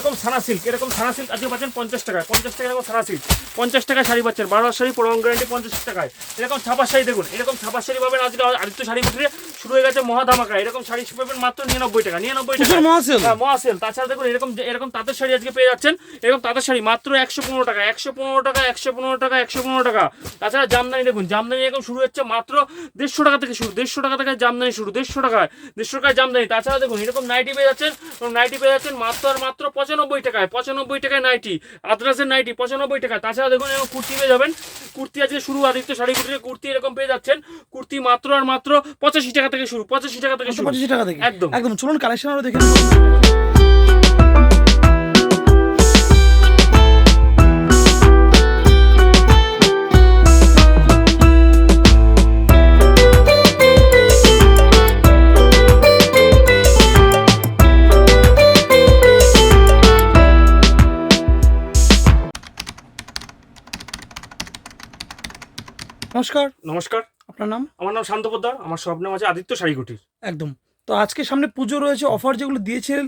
এরকম সানা সিল্ক এরকম সানা সিল্ক আজকে পাচ্ছেন পঞ্চাশ টাকায়। পঞ্চাশ টাকা এরকম সানা সিল্ক পঞ্চাশ টাকায় শাড়ি পাচ্ছেন বারো শাড়ি পরম গ্যারান্টি পঞ্চাশ টাকায়। এরকম ছাপার শাড়ি দেখুন এরকম ছাপার শাড়ি পাবেন আজকে আদিত্য শাড়ি বিক্রি। শুরু হয়ে গেছে মহা ধামাকা এরকম শাড়ি পাবেন মাত্র নিরানব্বই টাকা নিরানব্বই টাকা। প্রচুর মহা sale। হ্যাঁ, মহাসেল। তাছাড়া দেখুন এরকম এরকম তাঁতের শাড়ি আজকে পেয়ে যাচ্ছেন এরকম তাঁতের শাড়ি মাত্র একশো পনেরো টাকা একশো পনেরো টাকা একশো পনেরো টাকা একশো পনেরো টাকা। তাছাড়া জামদানি দেখুন জামদানি এরকম শুরু হচ্ছে মাত্র দেড়শো টাকা থেকে শুরু দেড়শো টাকা থেকে জামদানি শুরু দেড়শো টাকায় দেড়শো টাকায় জামদানি। তাছাড়া দেখুন এরকম নাইটি পেয়ে যাচ্ছেন নাইটি পেয়ে যাচ্ছেন মাত্র আর মাত্র পঁচানব্বই টাকায় পঁচানব্বই টাকায় নাইটি আদ্রাসের নাইটি পঁচানব্বই টাকায়। তাছাড়া দেখুন এরকম কুর্তি পেয়ে যাবেন। কুর্তি আজকে শুরু আদিত্য শাড়ি কুর্তি কুর্তি এরকম পেয়ে যাচ্ছেন। কুর্তি মাত্র আর মাত্র পঁচাশি টাকা থেকে শুরু পঁচাশি টাকা থেকে শুরু। পঁচাশি টাকা থেকে। একদম। একদম চলুন কালেকশন আরও দেখে নমস্কার। নমস্কার। আপনার নাম? আমার নাম শান্ত পোদ্দার আমার সব নাম আছে আদিত্য শাড়ি কুটির একদম। তো আজকে সামনে পুজো রয়েছে অফার যেগুলো দিয়েছিলেন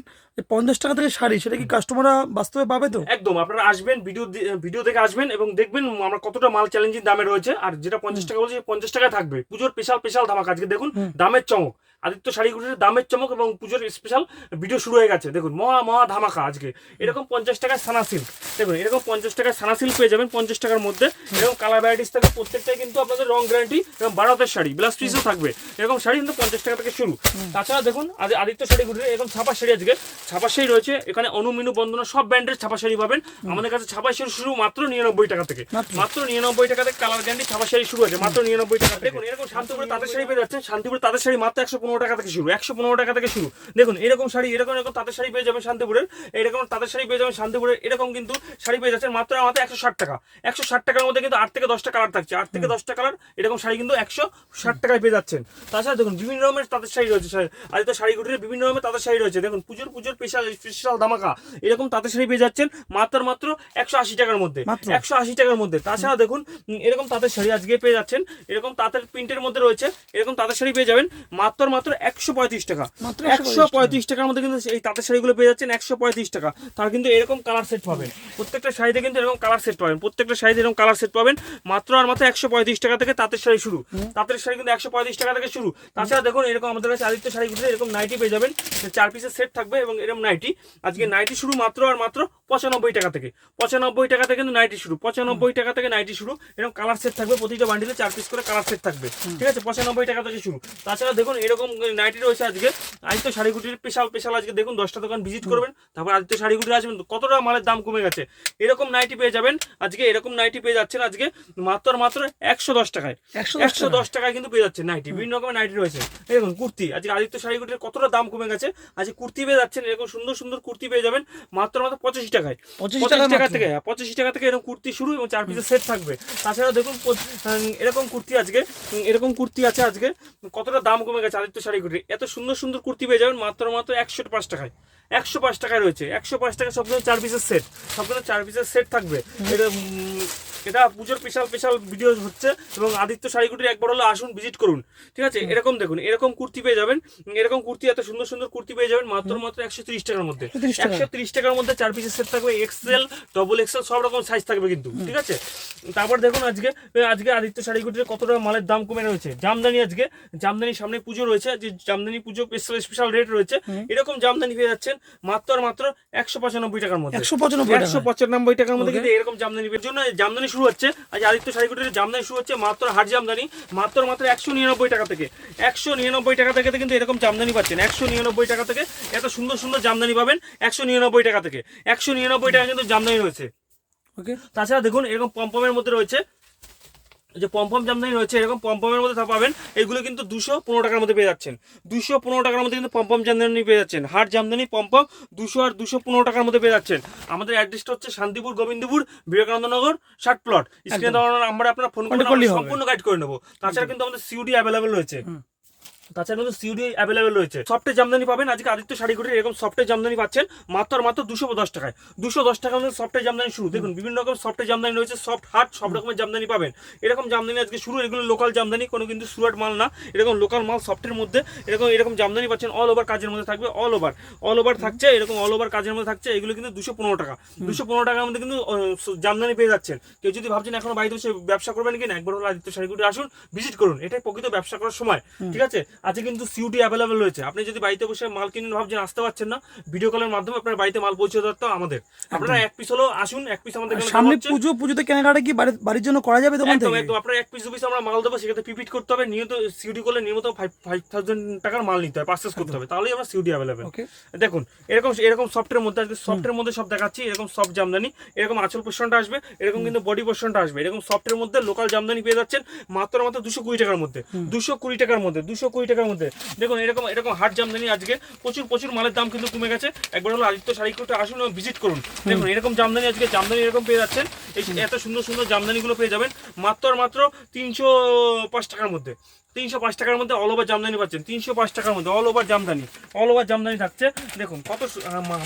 পঞ্চাশ টাকা থেকে শাড়ি সেটা কি কাস্টমাররা বাস্তবে পাবে তো? একদম আপনারা আসবেন ভিডিও ভিডিও দেখে আসবেন এবং দেখবেন আমরা কতটা মাল চ্যালেঞ্জিং দামে রয়েছে। আর যেটা পঞ্চাশ টাকা বলছে পঞ্চাশ টাকা থাকবে। পুজোর স্পেশাল স্পেশাল ধামাক। আজকে দেখুন দামের চমক। আদিত্য শাড়িগুলির দামের চমক এবং পুজোর স্পেশাল ভিডিও শুরু হয়ে গেছে। দেখুন মহা মহা ধামাকা আজকে। এরকম পঞ্চাশ টাকায় সানা সিল্ক দেখুন এরকম পঞ্চাশ টাকায় সানা সিল্ক পেয়ে যাবেন পঞ্চাশ টাকার মধ্যে। এরকম কালার ভ্যারাইটিস থাকে প্রত্যেকটাই কিন্তু আপনাদের রং গ্যারান্টি এবং বারোতের শাড়ি ব্লাউজ পিসও থাকবে। এরকম শাড়ি কিন্তু পঞ্চাশ টাকা থেকে শুরু। তাছাড়া দেখুন আজ আদিত্য শাড়িগুলির এরকম ছাপা শাড়ি আজকে। ছাপা শাড়ি রয়েছে এখানে অনুমিনু বন্ধনা সব ব্র্যান্ডের ছাপা শাড়ি পাবেন। আমাদের কাছে ছাপা শাড়ি শুরু মাত্র নিরানব্বই টাকা থেকে। মাত্র? নিরানব্বই টাকা থেকে কালার গ্যারান্টি ছাপা শাড়ি শুরু আছে মাত্র নিরানব্বই টাকা। দেখুন এরকম শান্তিপুরে তাঁতের শাড়ি পেয়ে যাচ্ছে শান্তিপুরে তাঁতের শাড়ি মাত্র একশো পনেরো টাকা থেকে শুরু একশো পনেরো টাকা থেকে শুরু। দেখুন এরকম শাড়ি এরকম এরকম তাঁতের শাড়ি পেয়ে যাবেন শান্তিপুরের এরকম তাঁতের শাড়ি পেয়ে যাবেন শান্তিপুরের এরকম কিন্তু শাড়ি পেয়ে যাচ্ছেন মাত্র আমাদের একশো ষাট টাকা। একশো ষাট টাকার মধ্যে কিন্তু আট থেকে দশটা কালার থাকছে আট থেকে দশটা কালার এরকম শাড়ি কিন্তু একশো ষাট টাকায় পেয়ে যাচ্ছেন। তাছাড়া দেখুন বিভিন্ন রকমের তাঁতের শাড়ি রয়েছে আজ তো শাড়িগুটির বিভিন্ন রকমের তাঁতের শাড়ি রয়েছে। দেখুন পুজোর পুজোর স্পেশাল স্পেশাল ধামাকা এরকম তাঁতের শাড়ি পেয়ে যাচ্ছেন মাত্র মাত্র একশো আশি টাকার মধ্যে। একশো আশি টাকার মধ্যে। তাছাড়া দেখুন এরকম তাঁতের শাড়ি আজকে পেয়ে যাচ্ছেন এরকম তাঁতের প্রিন্টের মধ্যে রয়েছে এরকম তাঁতের শাড়ি পেয়ে যাবেন মাত্র আর মাত্র একশো পঁয়ত্রিশ টাকা। একশো পঁয়ত্রিশ টাকার মধ্যে কিন্তু এই তাঁতের শাড়িগুলো পেয়ে যাচ্ছেন একশো পঁয়ত্রিশ টাকা। তার কিন্তু এরকম কালার সেট পাবেন। প্রত্যেকটা শাড়িতে কিন্তু এরকম কালার সেট পাবেন। প্রত্যেকটা শাড়িতে এরকম কালার সেট পাবেন। মাত্র আর মাত্র একশো পঁয়ত্রিশ টাকা থেকে তাঁতের শাড়ি শুরু। তাঁতের শাড়ি কিন্তু একশো পঁয়ত্রিশ টাকা থেকে শুরু। তাছাড়া দেখুন এরকম আমাদের কাছে আদিত্য শাড়িগুলো এরকম নাইটি পেয়ে যাবেন। চার পিসের সেট থাকবে এবং এরকম নাইটি। আজকে নাইটি শুরু মাত্র আর মাত্র পঁচানব্বই টাকা থেকে। পঁচানব্বই টাকা থেকে কিন্তু নাইটি শুরু। পঁচানব্বই টাকা থেকে নাইটি শুরু। এরকম কালার সেট থাকবে প্রতিটা বান্ডিলে চার পিস করে কালার সেট থাকবে। ঠিক আছে? পঁচানব্বই টাকা থেকে শুরু। তাছাড়া দেখুন এরকম নাইটি রয়েছে আজকে। আদিত্য শাড়িগুটির স্পেশাল স্পেশাল আজকে দেখুন দশটা দোকান ভিজিট করবেন তারপর আদিত্য শাড়িগুটি আসবেন কতটা মালের দাম কমে গেছে। এরকম নাইটি পেয়ে যাবেন আজকে এরকম নাইটি পেয়ে যাচ্ছেন আজকে মাত্র মাত্র একশো দশ টাকায়। একশো দশ টাকায় কিন্তু পেয়ে যাচ্ছে নাইটি বিভিন্ন রকমের নাইটি রয়েছে। দেখুন কুর্তি আজকে আদিত্য শাড়িগুটির কতটা দাম কমে গেছে আজকে কুর্তি পেয়ে যাচ্ছেন এরকম সুন্দর সুন্দর কুর্তি পেয়ে যাবেন মাত্র মাত্র পঁচাশি টাকায়। পঁচাশি টাকা থেকে পঁচাশি টাকা থেকে এরকম কুর্তি শুরু এবং চার পিসের সেট থাকবে। তাছাড়া দেখুন এরকম কুর্তি আজকে এরকম কুর্তি আছে আজকে কতটা দাম কমে গেছে আদিত্য শাড়িগুটি এত সুন্দর সুন্দর কুর্তি পেয়ে যাবেন মাত্র মাত্র একশো পাঁচ টাকায়। একশো পাঁচ টাকায় রয়েছে। একশো পাঁচ টাকা সবগুলো চার পিসের সেট সবগুলো চার পিসের সেট থাকবে। এটা এটা পুজোর স্পেশাল স্পেশাল ভিডিও হচ্ছে এবং আদিত্য শাড়িগুটির একবার হলো আসুন ভিজিট করুন। ঠিক আছে? এরকম দেখুন এরকম কুর্তি পেয়ে যাবেন। এরকম কুর্তি এত সুন্দর সুন্দর কুর্তি পেয়ে যাবেন মাত্র মাত্র একশো তিরিশ টাকার মধ্যে। একশো তিরিশ টাকার মধ্যে চার পিসের সেট থাকবে। এক্সেল ডবল এক্সেল সব রকম সাইজ থাকবে কিন্তু। ঠিক আছে? তারপর দেখুন আজকে আজকে আদিত্য শাড়িগুটির কতটা মালের দাম কমে রয়েছে। জামদানি আজকে জামদানি সামনে পুজো রয়েছে। যে জামদানি পুজো স্পেশাল স্পেশাল রেট রয়েছে। এরকম জামদানি পেয়ে যাচ্ছেন। মাত্র মাত্র একশো পঁচানব্বই টাকার মধ্যে। একশো পঁচানব্বই একশো পঁচানব্বই টাকার মধ্যে কিন্তু এরকম জামদানি জন্য জামদানি শুরু হচ্ছে। আজ আদিত্য শাড়িগুটির জামদানি শুরু হচ্ছে মাত্র হাট জামদানি মাত্র মাত্র একশো নিরানব্বই টাকা থেকে। একশো নিরানব্বই টাকা থেকে কিন্তু এরকম জামদানি পাচ্ছেন। একশো নিরানব্বই টাকা থেকে এত সুন্দর সুন্দর জামদানি পাবেন একশো নিরানব্বই টাকা থেকে। একশো নিরানব্বই টাকা কিন্তু জামদানি রয়েছে। ওকে। তাছাড়া দেখুন এরকম পম্পমের মধ্যে রয়েছে। যে পম্পম জামদানি রয়েছে এরকম পম্পমের মধ্যে পাবেন এগুলো কিন্তু দুশো পনেরো টাকার মধ্যে পেয়ে যাচ্ছেন। দুশো পনেরো টাকার মধ্যে কিন্তু পম্পম জামদানি পেয়ে যাচ্ছেন। হাট জামদানি পম্পম দুশো আর দুশো পনেরো টাকার মধ্যে পেয়ে যাচ্ছেন। আমাদের অ্যাড্রেসটা হচ্ছে শান্তিপুর গোবিন্দপুর বিবেকানন্দনগর ষাট প্লট স্ক্রিনে আমরা আপনার ফোন করে সম্পূর্ণ গাইড করে নেব। তাছাড়া কিন্তু আমাদের সিউডি অ্যাভেলেবেল রয়েছে। তাছাড়া কিন্তু সিউডি অ্যাভেলেবেল রয়েছে। সফটের জামদানি পাবেন আজকে আদিত্য শাড়িগুটির এরকম সফটের জামদানি পাচ্ছেন মাত্র মাত্র দুশো দশ টাকায়। দুশো দশ টাকা মধ্যে সফটের জামদানি শুরু। দেখুন বিভিন্ন রকম সফটের জামদানি রয়েছে সফট হার্ট সব রকমের জামদানি পাবেন। এরকম জামদানি আজকে শুরু এগুলো লোকাল জামদানি কোনো কিন্তু সুরাট মাল না। এরকম লোকাল মাল সফটের মধ্যে এরকম এরকম জামদানি পাচ্ছেন অল ওভার কাজের মধ্যে থাকবে অল ওভার অল ওভার থাকছে এরকম অল ওভার কাজের মধ্যে থাকছে এগুলো কিন্তু দুশো পনেরো টাকা। দুশো পনেরো টাকার মধ্যে কিন্তু জামদানি পেয়ে যাচ্ছেন। কেউ যদি ভাবছেন এখনও বাড়িতে বসে ব্যবসা করবেন কিনা একবার হলো আদিত্য শাড়িগুটি আসুন ভিজিট করুন। এটাই প্রকৃত ব্যবসা করার সময় ঠিক আছে? আজকে কিন্তু সিউটি অ্যাভেলেবেল রয়েছে। আপনি যদি বাড়িতে বসে মাল কিনেন ভাবছেন আসতে পারছেন না ভিডিও কলের মাধ্যমে আপনার বাড়িতে মাল পৌঁছে দেওয়ার তো আমাদের। আপনারা এক পিস হলো আসুন এক পিস আমাদের সামনে পুজো পুজোতে কেনাকাটা কি বাড়ির জন্য করা যাবে দোকান থেকে একদম। আপনার এক পিস দু পিস আমরা মাল দেবো সেক্ষেত্রে পিপিট করতে হবে। নিয়মিত সিউডি করলে নিয়মিত ফাইভ ফাইভ থাউজেন্ড টাকার মাল নিতে হবে পার্সেস করতে হবে। তাহলেই আমরা সিউডি অ্যাভেলেবেল দেখুন এরকম এরকম সফটের মধ্যে আজকে সফটের মধ্যে সব দেখাচ্ছি এরকম সফট জামদানি এরকম আঁচল পোর্শনটা আসবে এরকম কিন্তু বডি পোর্শনটা আসবে। এরকম সফটের মধ্যে লোকাল জামদানি পেয়ে যাচ্ছেন মাত্র মাত্র দুশো কুড়ি টাকার মধ্যে। দুশো কুড়ি টাকার মধ্যে দুশো কুড়ি টাকার মধ্যে। দেখুন, এরকম এরকম হাট জামদানি আজকে প্রচুর প্রচুর মালের দাম কিন্তু কমে গেছে। একবার হলো আদিত্য শাড়ি কোর্টে আসুন ভিজিট করুন। দেখুন, এরকম জামদানি আজকে জামদানি এরকম পেয়ে যাচ্ছেন। এই এত সুন্দর সুন্দর জামদানিগুলো পেয়ে যাবেন। মাত্র মাত্র তিনশো পাঁচ টাকার মধ্যে। তিনশো পাঁচ টাকার মধ্যে অল ওভার জামদানি পাচ্ছেন। তিনশো পাঁচ টাকার মধ্যে all over jamdani. All over jamdani থাকছে। দেখুন, কত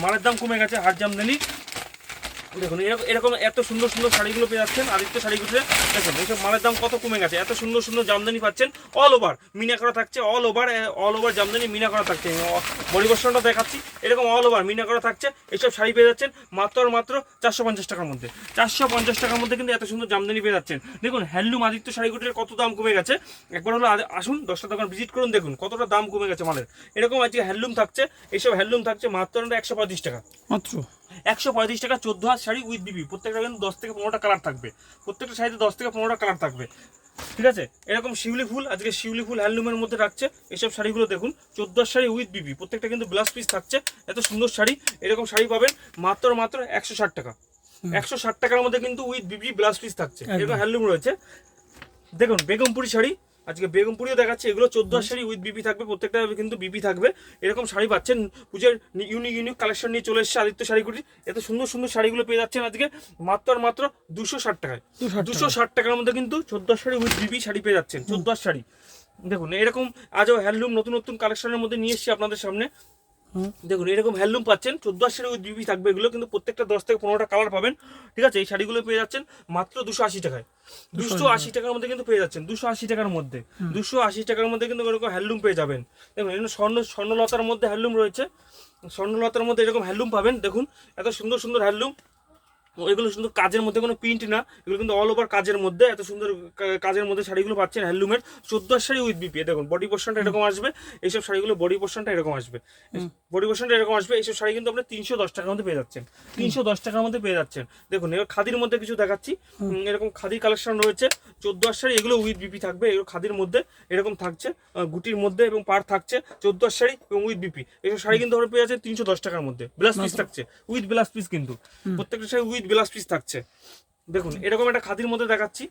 মালের দাম কমে গেছে হাট জামদানি। দেখুন, এরকম এত সুন্দর সুন্দর শাড়িগুলো পেয়ে যাচ্ছেন, আদিত্য শাড়িগুলোতে দেখুন, এইসব মালের দাম কত কমে গেছে? এত সুন্দর সুন্দর জামদানি পাচ্ছেন অল ওভার মিনা করা থাকছে all over all over jamdani Mina করা থাকছে পরিবেশনটা দেখাচ্ছি। এরকম অল ওভার মিনা করা থাকছে। এইসব শাড়ি পেয়ে যাচ্ছেন মাত্র আর মাত্র চারশো পঞ্চাশ টাকার মধ্যে। চারশো পঞ্চাশ টাকার মধ্যে কিন্তু এত সুন্দর জামদানি পেয়ে যাচ্ছেন। দেখুন, হ্যান্ডলুম আদিত্য শাড়িগুটির কত দাম কমে গেছে? একবার হলো আসুন, দশটা দোকান ভিজিট করুন, দেখুন কতটা দাম কমে গেছে মালের। এরকম আজকে হ্যান্ডলুম থাকছে। এইসব হ্যান্ডলুম থাকছে মাত্র একশো পঁয়ত্রিশ টাকা। মাত্র? একশো পঁয়ত্রিশ টাকা চোদ্দ হাত শাড়ি উইথ বিবি প্রত্যেকটা কিন্তু দশ থেকে পনেরোটা কালার থাকবে। প্রত্যেকটা শাড়িতে দশ থেকে পনেরোটা কালার থাকবে। ঠিক আছে? এরকম শিউলি ফুল আজকে শিউলি ফুল হ্যান্ডলুমের মধ্যে রাখছে এসব শাড়িগুলো দেখুন চোদ্দ শাড়ি উইথ বিবি প্রত্যেকটা কিন্তু ব্লাউজ পিস থাকছে। এত সুন্দর শাড়ি এরকম শাড়ি পাবেন মাত্র মাত্র একশো ষাট টাকা। একশো ষাট টাকার মধ্যে কিন্তু উইথ বিবি ব্লাউজ পিস থাকছে। এরকম হ্যান্ডলুম রয়েছে। দেখুন বেগমপুরি শাড়ি আজকে বেগমপুরিও দেখাচ্ছে এগুলো চোদ্দ শাড়ি উইথ বিপি থাকবে প্রত্যেকটা কিন্তু বিপি থাকবে। এরকম শাড়ি পাচ্ছেন পুজোর ইউনিক ইউনিক কালেকশন নিয়ে চলে এসেছে আদিত্য শাড়িগুলি। এত সুন্দর সুন্দর শাড়িগুলো পেয়ে যাচ্ছেন আজকে মাত্র আর মাত্র দুশো ষাট টাকায়। দুশো ষাট টাকার মধ্যে কিন্তু চোদ্দ শাড়ি উইথ বিপি শাড়ি পেয়ে যাচ্ছেন চোদ্দ শাড়ি। দেখুন এরকম আজও হ্যান্ডলুম নতুন নতুন কালেকশনের মধ্যে নিয়ে এসেছি আপনাদের সামনে। দেখুন এরকম হ্যান্ডলুম পাচ্ছেন চোদ্দ আশির ওই দুই থাকবে এগুলো কিন্তু প্রত্যেকটা দশ থেকে পনেরোটা কালার পাবেন। ঠিক আছে এই শাড়িগুলো পেয়ে যাচ্ছেন মাত্র দুশো আশি টাকায়। দুশো আশি টাকার মধ্যে কিন্তু পেয়ে যাচ্ছেন দুশো আশি টাকার মধ্যে। দুশো আশি টাকার মধ্যে কিন্তু এরকম হ্যান্ডলুম পেয়ে যাবেন। দেখুন এখানে স্বর্ণ স্বর্ণলতার মধ্যে হ্যান্ডলুম রয়েছে। স্বর্ণলতার মধ্যে এরকম হ্যান্ডলুম পাবেন দেখুন এত সুন্দর সুন্দর হ্যান্ডলুম। এগুলো শুধু কাজের মধ্যে কোনো প্রিন্ট না এগুলো কিন্তু অল ওভার কাজের মধ্যে এত সুন্দর কাজের মধ্যে শাড়িগুলো পাচ্ছেন হ্যান্ডলুমের চোদ্দ শাড়ি উইথ বিপি দেখুন বডি পোর্শনটা এরকম আসবে এইসব শাড়িগুলো বডি পোর্শনটা এরকম আসবে বডি পোর্শনটা এরকম আসবে এইসব শাড়ি কিন্তু আপনি তিনশো দশ টাকার মধ্যে পেয়ে যাচ্ছেন তিনশো দশ টাকার মধ্যে পেয়ে যাচ্ছেন। দেখুন এবার খাদির মধ্যে কিছু দেখাচ্ছি এরকম খাদির কালেকশন রয়েছে চোদ্দ শাড়ি এগুলো উইথ বিপি থাকবে এগুলো খাদির মধ্যে এরকম থাকছে গুটির মধ্যে এবং পার থাকছে চোদ্দ শাড়ি এবং উইথ বিপি এইসব শাড়ি কিন্তু আমরা পেয়ে যাচ্ছেন তিনশো দশ টাকার মধ্যে ব্লাউজ পিস থাকছে উইথ ব্লাউজ পিস কিন্তু প্রত্যেকটা শাড়ি উইথ ব্লাউজ পিস থাকছে। দেখুন এরকম একটা খাদির মধ্যে দেখাচ্ছি।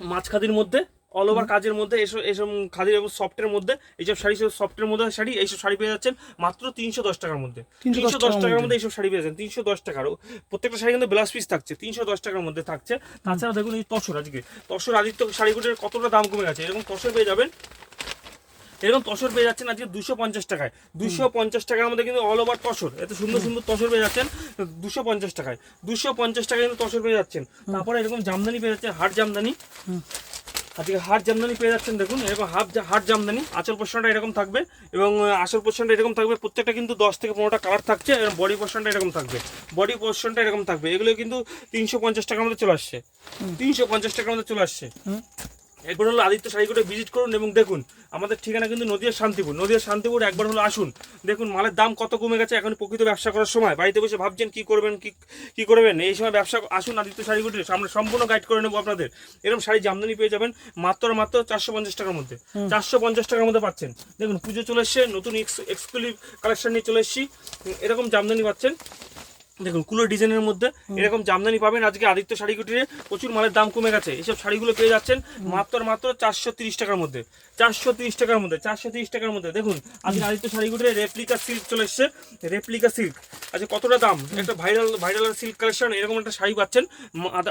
মাছ খাদির মধ্যে অল ওভার কাজের মধ্যে এসব এসব খাদির এবং সফটের মধ্যে এইসব শাড়ি সব সফটের মধ্যে শাড়ি এইসব শাড়ি পেয়ে যাচ্ছেন মাত্র তিনশো দশ টাকার মধ্যে। তিনশো দশ টাকার। মধ্যে। এইসব শাড়ি পেয়ে যাচ্ছেন তিনশো দশ টাকার প্রত্যেকটা শাড়ি কিন্তু ব্লাউজ পিস থাকছে তিনশো দশ টাকার মধ্যে থাকছে। তাছাড়া দেখুন এই তসর আজকে তসর আদিত্য শাড়িগুলোর কতটা দাম কমে গেছে এরকম তসর পেয়ে যাবেন এরকম তসর পেয়ে যাচ্ছেন আজকে দুশো পঞ্চাশ টাকায়। দুশো পঞ্চাশ টাকার মধ্যে কিন্তু অল ওভার তসর। এত সুন্দর সুন্দর তসর পেয়ে যাচ্ছেন, দুশো পঞ্চাশ টাকায়। দুশো পঞ্চাশ টাকায় কিন্তু তসর পেয়ে যাচ্ছেন। তারপরে এরকম জামদানি পেয়ে যাচ্ছেন হাট জামদানি। আজকে হাট জামদানি পেয়ে যাচ্ছেন, দেখুন, এরকম হাফ হাট জামদানি। আঁচল পোর্শনটা এরকম থাকবে এবং আসল পোর্শনটা এরকম থাকবে। প্রত্যেকটা কিন্তু দশ থেকে পনেরোটা কালার থাকছে, এবং বডি পোর্শনটা এরকম থাকবে। বডি পোর্শনটা এরকম থাকবে। এগুলো কিন্তু তিনশো পঞ্চাশ টাকার মধ্যে চলে আসছে। তিনশো পঞ্চাশ টাকার মধ্যে চলে আসছে। একবার হলো আদিত্য শাড়িগুলো ভিজিট করুন এবং দেখুন আমাদের ঠিকানা কিন্তু নদিয়ার শান্তিপুর। নদিয়ার শান্তিপুর একবার হলো আসুন দেখুন মালের দাম কত কমে গেছে এখন প্রকৃত ব্যবসা করার সময়। বাড়িতে বসে ভাবছেন কি করবেন কি কি করবেন? এই সময় ব্যবসা আসুন আদিত্য শাড়িগুলির আমরা সম্পূর্ণ গাইড করে নেব আপনাদের। এরকম শাড়ি জামদানি পেয়ে যাবেন মাত্র মাত্র চারশো পঞ্চাশ টাকার মধ্যে। চারশো পঞ্চাশ টাকার মধ্যে পাচ্ছেন। দেখুন পুজো চলে এসছে নতুন এক্সক্লুসিভ কালেকশন নিয়ে চলে এসেছি। এরকম জামদানি পাচ্ছেন। দেখুন কুলো ডিজাইনের মধ্যে এরকম জামদানি পাবেন। আজকে আদিত্য শাড়ি কুটিরে প্রচুর মালের দাম কমে গেছে। এইসব শাড়িগুলো পেয়ে যাচ্ছেন মাত্র মাত্র চারশো তিরিশ টাকার মধ্যে। চারশো তিরিশ টাকার মধ্যে চারশো তিরিশ টাকার মধ্যে। দেখুন আজকে আদিত্য শাড়ি কুটিরে রেপ্লিকা সিল্ক চলে এসছে। রেপ্লিকা সিল্ক আচ্ছা কতটা দাম? একটা ভাইরাল ভাইরাল সিল্ক কালেকশন এরকম একটা শাড়ি পাচ্ছেন।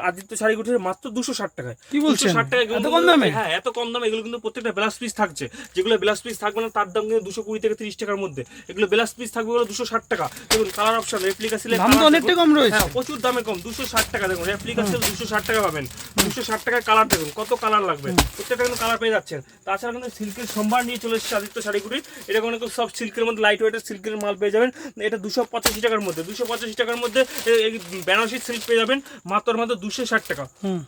আদিত্য শাড়ি কুটিরে মাত্র দুশো ষাট টাকায়। কি বলছেন? 260 টাকায় এত কম দামে? হ্যাঁ এত কম দামে। এগুলো কিন্তু প্রত্যেকটা ব্লাউজ পিস থাকছে। যেগুলো ব্লাউজ পিস থাকবে না তার দাম কিন্তু দুশো কুড়ি থেকে তিরিশ টাকার মধ্যে। এগুলো ব্লাউজ পিস থাকবে ওগুলো দুশো ষাট টাকা। দেখুন কালার অপশন রেপ্লিকা সিলে দাম তো অনেকটাই কম রয়েছে। হ্যাঁ প্রচুর দামে কম দুশো ষাট টাকা। দেখুন রেপ্লিকা সেল দুশো ষাট টাকা পাবেন। দুশো ষাট টাকায় কালার দেখুন কত কালার লাগবে। প্রত্যেকটা কিন্তু কালার পেয়ে যাচ্ছেন। তাছাড়া কিন্তু সিল্কের সম্ভার নিয়ে চলে এসেছে আদিত্য শাড়িগুলি। এরকম অনেক সব সিল্কের মধ্যে লাইট ওয়েটের সিল্কের মাল পেয়ে যাবেন। এটা দুশো পঁচাশি টাকার মধ্যে দুশো পঁচাশি টাকার মধ্যে এই বেনারসি সিল্ক পেয়ে যাবেন মাত্র মাত্র দুশো ষাট টাকা। হুম।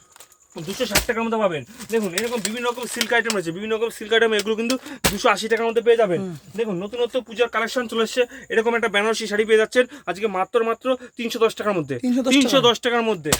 দুশো ষাট টাকার মধ্যে পাবেন। দেখুন এরকম বিভিন্ন রকম সিল্ক আইটেম রয়েছে বিভিন্ন রকম সিল্ক আইটেম এগুলো কিন্তু দুশো আশি টাকার মধ্যে পেয়ে যাবেন। দেখুন নতুনত্ব পূজার কালেকশন চলে এসছে এরকম একটা বেনারসি শাড়ি পেয়ে যাচ্ছেন আজকে মাত্র মাত্র তিনশো দশ টাকার মধ্যে। তিনশো দশ টাকার মধ্যে।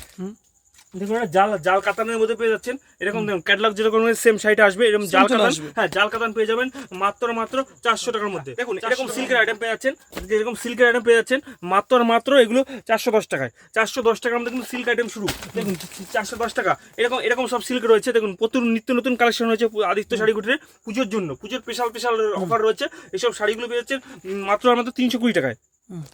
দেখুন এটা জাল জাল কাতানের মধ্যে পেয়ে যাচ্ছেন। এরকম দেখুন ক্যাটলগ যেরকম সেম শাড়িটা আসবে এরকম জাল কাতান। হ্যাঁ জাল কাতান পেয়ে যাবেন মাত্র মাত্র চারশো টাকার মধ্যে। দেখুন এরকম সিল্কের আইটেম পেয়ে যাচ্ছেন এরকম সিল্কের আইটেম পেয়ে যাচ্ছেন মাত্র মাত্র এগুলো চারশো দশ টাকায়। চারশো দশ টাকার মধ্যে কিন্তু সিল্ক আইটেম শুরু। দেখুন চারশো দশ টাকা। এরকম এরকম সব সিল্ক রয়েছে। দেখুন প্রচুর নিত্য নতুন কালেকশন রয়েছে আদিত্য শাড়ি কুটিরে পুজোর জন্য পুজোর স্পেশাল স্পেশাল অফার রয়েছে। এসব শাড়িগুলো পেয়ে যাচ্ছেন মাত্র মাত্র তিনশো কুড়ি টাকায়।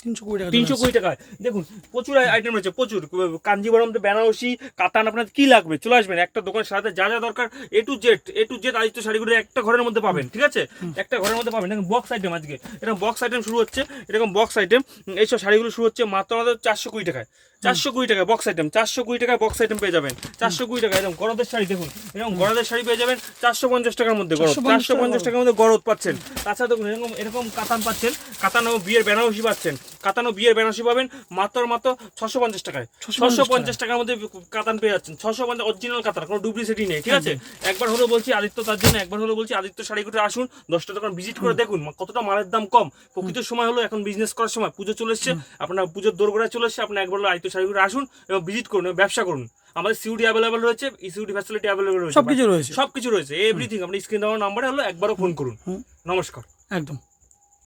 তিনশো কুড়ি টাকা তিনশো কুড়ি টাকায় দেখুন প্রচুর আইটেম রয়েছে প্রচুর। কাঞ্জিবরম বেনারসি কাতান আপনার কি লাগবে? চলে আসবেন একটা দোকানের সাথে যা যা দরকার A to Z A to Z Aditya শাড়িগুলো একটা ঘরের মধ্যে পাবেন ঠিক আছে? একটা ঘরের মধ্যে পাবেন। দেখুন বক্স আইটেম আজকে। এরকম বক্স আইটেম শুরু হচ্ছে এরকম বক্স আইটেম এইসব শাড়িগুলো শুরু হচ্ছে মাত্র মাত্র চারশো কুড়ি টাকায়। চারশো কুড়ি বক্স আইটেম চারশো কুড়ি টাকায় বক্স আইটেম পেয়ে যাবেন। চারশো কুড়ি টাকা এরকম গরদের শাড়ি দেখুন এরকম গরদের শাড়ি পেয়ে যাবেন চারশো পঞ্চাশ টাকার মধ্যে গরদ চারশো পঞ্চাশ টাকার মধ্যে গরদ পাচ্ছেন। তাছাড়া দেখুন এরকম এরকম কাতান পাচ্ছেন কাতানো বিয়ের বেনারসি পাচ্ছেন কাতানো বিয়ের বেনারসি পাবেন মাত্র মাত্র ছশো পঞ্চাশ টাকায়। ছশো পঞ্চাশ টাকার মধ্যে কাতান পেয়ে যাচ্ছেন ছশো পঞ্চাশ অরিজিনাল কাতান কোনো ডুপ্লিসিটি নেই ঠিক আছে? একবার হলো বলছি আদিত্য তার জন্য একবার হলো বলছি আদিত্য শাড়ি কোটে আসুন দশটা দোকান ভিজিট করে দেখুন কতটা মালের দাম কম। প্রকৃত সময় হলো এখন বিজনেস করার সময় পুজো চলে এসছে আপনার পুজোর দোরগোড়ায় চলে এসছে আপনি একবার হলো আদিত্য শাড়ি কোটে আসুন এবং ভিজিট করুন এবং ব্যবসা করুন। আমাদের সিউডি অ্যাভেলেবল রয়েছে ইসিউডি ফ্যাসিলিটি অ্যাভেলেবল রয়েছে। সবকিছু রয়েছে। সবকিছু রয়েছে এভরিথিং আপনি স্ক্রিন দেওয়ার নাম্বারে হলো একবারও ফোন করুন। নমস্কার। একদম।